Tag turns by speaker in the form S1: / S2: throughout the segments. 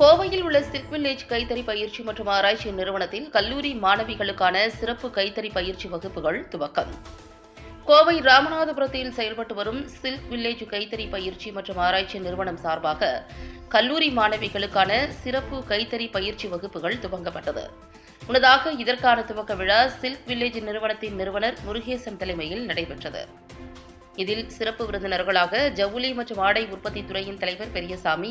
S1: கோவையில் உள்ள silk village கைத்தறி பயிற்சி மற்றும் ஆராய்ச்சி நிறுவனத்தில் கல்லூரி மாணவிகளுக்கான சிறப்பு கைத்தறி பயிற்சி வகுப்புகள் துவக்கம். கோவை ராமநாதபுரத்தில் செயல்பட்டு வரும் சில்க் வில்லேஜ் கைத்தறி பயிற்சி மற்றும் ஆராய்ச்சி நிறுவனம் சார்பாக கல்லூரி மாணவிகளுக்கான சிறப்பு கைத்தறி பயிற்சி வகுப்புகள் துவங்கப்பட்டது. முன்னதாக இதற்கான துவக்க விழா சில்க் வில்லேஜ் நிறுவனத்தின் நிறுவனர் முருகேசன் தலைமையில் நடைபெற்றது. இதில் சிறப்பு விருந்தினர்களாக ஜவுளி மற்றும் ஆடை உற்பத்தி துறையின் தலைவர் பெரியசாமி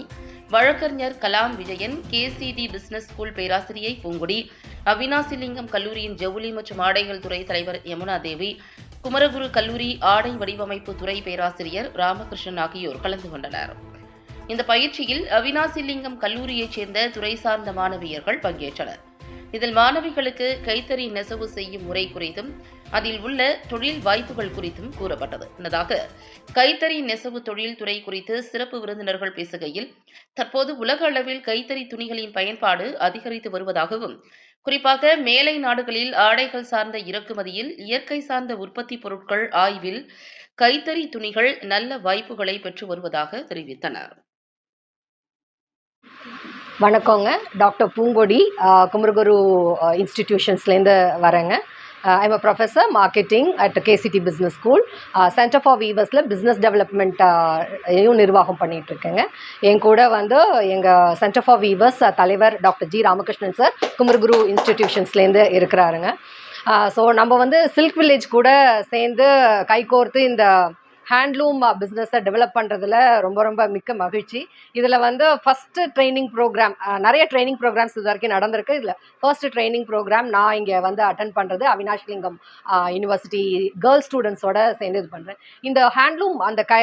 S1: வழக்கறிஞர் Kalam Vijayan KCT business school பேராசிரியை பூங்குடி அவினாசிலிங்கம் கல்லூரியின் ஜவுளி மற்றும் ஆடைகள் துறை தலைவர் யமுனா தேவி குமரகுரு கல்லூரி ஆடை வடிவமைப்பு துறை பேராசிரியர் ராமகிருஷ்ணன் ஆகியோர் கலந்து கொண்டனர். இந்த பயிற்சியில் அவினாசிலிங்கம் கல்லூரியைச் சேர்ந்த துறை சார்ந்த மாணவியர்கள் பங்கேற்றனர். இதில் மாணவிகளுக்கு கைத்தறி நெசவு செய்யும் முறை குறித்தும் அதில் உள்ள தொழில் வாய்ப்புகள் குறித்தும் கூறப்பட்டது. முன்னதாக கைத்தறி நெசவு தொழில் துறை குறித்து சிறப்பு விருந்தினர்கள் பேசுகையில் தற்போது உலக அளவில் கைத்தறி துணிகளின் பயன்பாடு அதிகரித்து வருவதாகவும் குறிப்பாக மேலை நாடுகளில் ஆடைகள் சார்ந்த இறக்குமதியில் இயற்கை சார்ந்த உற்பத்தி பொருட்கள் ஆய்வில் கைத்தறி துணிகள் நல்ல வாய்ப்புகளை பெற்று வருவதாக தெரிவித்தனர்.
S2: வணக்கங்க. டாக்டர் பூங்கொடி குமரகுரு இன்ஸ்டிடியூஷன்ஸ்லேருந்து வரேங்க. I'm a professor marketing at KCT business school centre for வீவர்ஸில் business டெவலப்மெண்ட்டையும் நிர்வாகம் பண்ணிகிட்ருக்கேங்க இருக்கேங்க என் கூட வந்து எங்கள் சென்டர் ஃபார் வீவர்ஸ் தலைவர் doctor G Ramakrishnan sir Kumaraguru இன்ஸ்டிடியூஷன்ஸ்லேருந்து இருக்கிறாருங்க. ஸோ நம்ம வந்து சில்க் வில்லேஜ் கூட சேர்ந்து கைகோர்த்து இந்த ஹேண்ட்லூம் பிஸ்னஸை டெவலப் பண்ணுறதுல ரொம்ப ரொம்ப மிக்க மகிழ்ச்சி. இதில் வந்து ஃபஸ்ட்டு ட்ரைனிங் ப்ரோக்ராம் நிறைய ட்ரைனிங் ப்ரோக்ராம்ஸ் இது வரைக்கும் நடந்திருக்கு. இதில் ஃபர்ஸ்ட் ட்ரைனிங் ப்ரோக்ராம் நான் இங்கே வந்து அட்டன் பண்ணுறது அவினாஷ்லிங்கம் யூனிவர்சிட்டி கேர்ள்ஸ் ஸ்டூடெண்ட்ஸோட சேர்ந்து இது பண்ணுறேன் இந்த ஹேண்ட்லூம் அந்த கை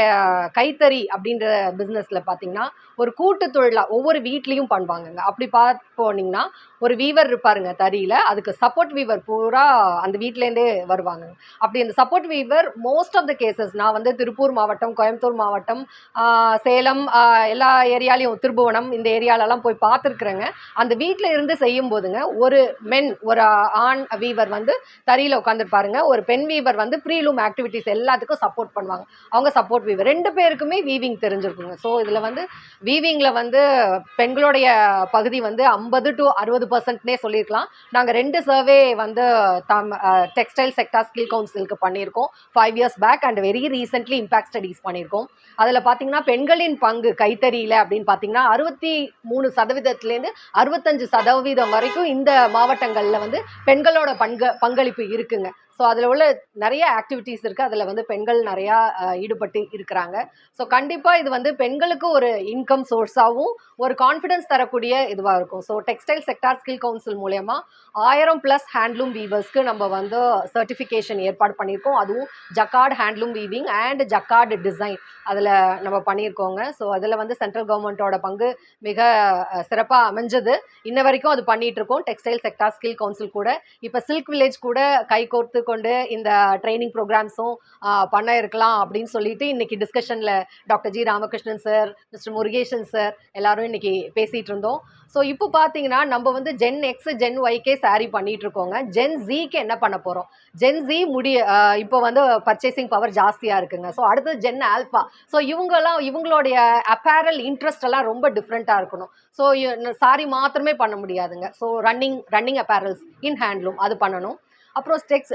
S2: கைத்தறி அப்படின்ற பிஸ்னஸில் பார்த்தீங்கன்னா ஒரு கூட்டு தொழிலாக ஒவ்வொரு வீட்லேயும் பண்ணுவாங்கங்க. அப்படி பார்த்து போனீங்கன்னா ஒரு வீவர் இருப்பாருங்க தறியில் அதுக்கு சப்போர்ட் வீவர் பூரா அந்த வீட்லேருந்தே வருவாங்க அப்படி அந்த support weaver most of the cases நான் வந்து திருப்பூர் மாவட்டம் கோயம்புத்தூர் மாவட்டம் சேலம் எல்லா ஏரியாலையும் திருபுவனம் இந்த ஏரியாலெல்லாம் போய் பார்த்துருக்குறேங்க. அந்த வீட்டில் இருந்து செய்யும் போதுங்க ஒரு மென் ஒரு ஆண் வீவர் வந்து தறியில் உட்காந்துருப்பாருங்க ஒரு பெண் வீவர் வந்து ப்ரீலூம் ஆக்டிவிட்டீஸ் எல்லாத்துக்கும் சப்போர்ட் பண்ணுவாங்க. அவங்க சப்போர்ட் வீவர். ரெண்டு பேருக்குமே வீவிங் தெரிஞ்சிருக்குங்க. ஸோ இதில் வந்து வீவிங்கில் வந்து பெண்களுடைய பகுதி வந்து ஐம்பது டு அறுபது பர்சன்ட்னே சொல்லியிருக்கலாம் நாங்கள் ரெண்டு சர்வே வந்து தம் டெக்ஸ்டைல் செக்டார் ஸ்கில் கவுன்சிலுக்கு பண்ணியிருக்கோம். Five years back and very recently impact studies பண்ணியிருக்கோம். அதில் பார்த்தீங்கன்னா பெண்களின் பங்கு கைத்தறியில் அப்படின்னு பார்த்தீங்கன்னா அறுபத்தி மூணு சதவீதத்துலேருந்து அறுபத்தஞ்சு சதவீதம் வரைக்கும் இந்த மாவட்டங்களில் வந்து பெண்களோட பங்க பங்களிப்பு இருக்குங்க. ஸோ அதில் உள்ள நிறைய ஆக்டிவிட்டீஸ் இருக்குது அதில் வந்து பெண்கள் நிறையா ஈடுபட்டு இருக்கிறாங்க. ஸோ கண்டிப்பாக இது வந்து பெண்களுக்கு ஒரு இன்கம் சோர்ஸாகவும் ஒரு கான்ஃபிடன்ஸ் தரக்கூடிய இதுவாக இருக்கும். So textile sector skill council மூலயமா ஆயிரம் ப்ளஸ் ஹேண்ட்லூம் வீவர்ஸ்க்கு நம்ம வந்து சர்டிஃபிகேஷன் ஏற்பாடு பண்ணியிருக்கோம். அதுவும் jacquard handloom weaving and jacquard design அதில் நம்ம பண்ணியிருக்கோங்க. ஸோ அதில் வந்து சென்ட்ரல் கவர்மெண்ட்டோட பங்கு மிக சிறப்பாக அமைஞ்சது. இன்ன வரைக்கும் அது பண்ணிகிட்டு இருக்கோம். டெக்ஸ்டைல் செக்டார் ஸ்கில் கவுன்சில் கூட. இப்போ சில்க் வில்லேஜ் கூட கை கோர்த்து கொண்டு இந்த ட்ரைனிங் ப்ரோக்ராம்ஸும் பண்ண இருக்கலாம் அப்படின்னு சொல்லிட்டு இன்னைக்கு டிஸ்கஷனில் doctor G Ramakrishnan sir mister Murugesan sir எல்லாரும் இன்னைக்கு பேசிகிட்டு இருந்தோம். ஸோ இப்போ பார்த்தீங்கன்னா நம்ம வந்து ஜென் எக்ஸ் ஜென் ஒய்க்கே சாரி பண்ணிட்டு இருக்கோங்க. ஜென் ஜிக்கு என்ன பண்ண போகிறோம் ஜென் ஜி முடி இப்போ வந்து பர்ச்சேசிங் பவர் ஜாஸ்தியாக இருக்குங்க. ஸோ அடுத்தது ஜென் ஆல்ஃபா ஸோ இவங்கெல்லாம் இவங்களுடைய அப்பேரல் இன்ட்ரெஸ்ட் எல்லாம் ரொம்ப டிஃப்ரெண்ட்டாக இருக்கணும். ஸோ சாரி மாத்திரமே பண்ண முடியாதுங்க. So running running apparels in handloom அது பண்ணணும். அப்புறம் ஸ்டெக்ஸ்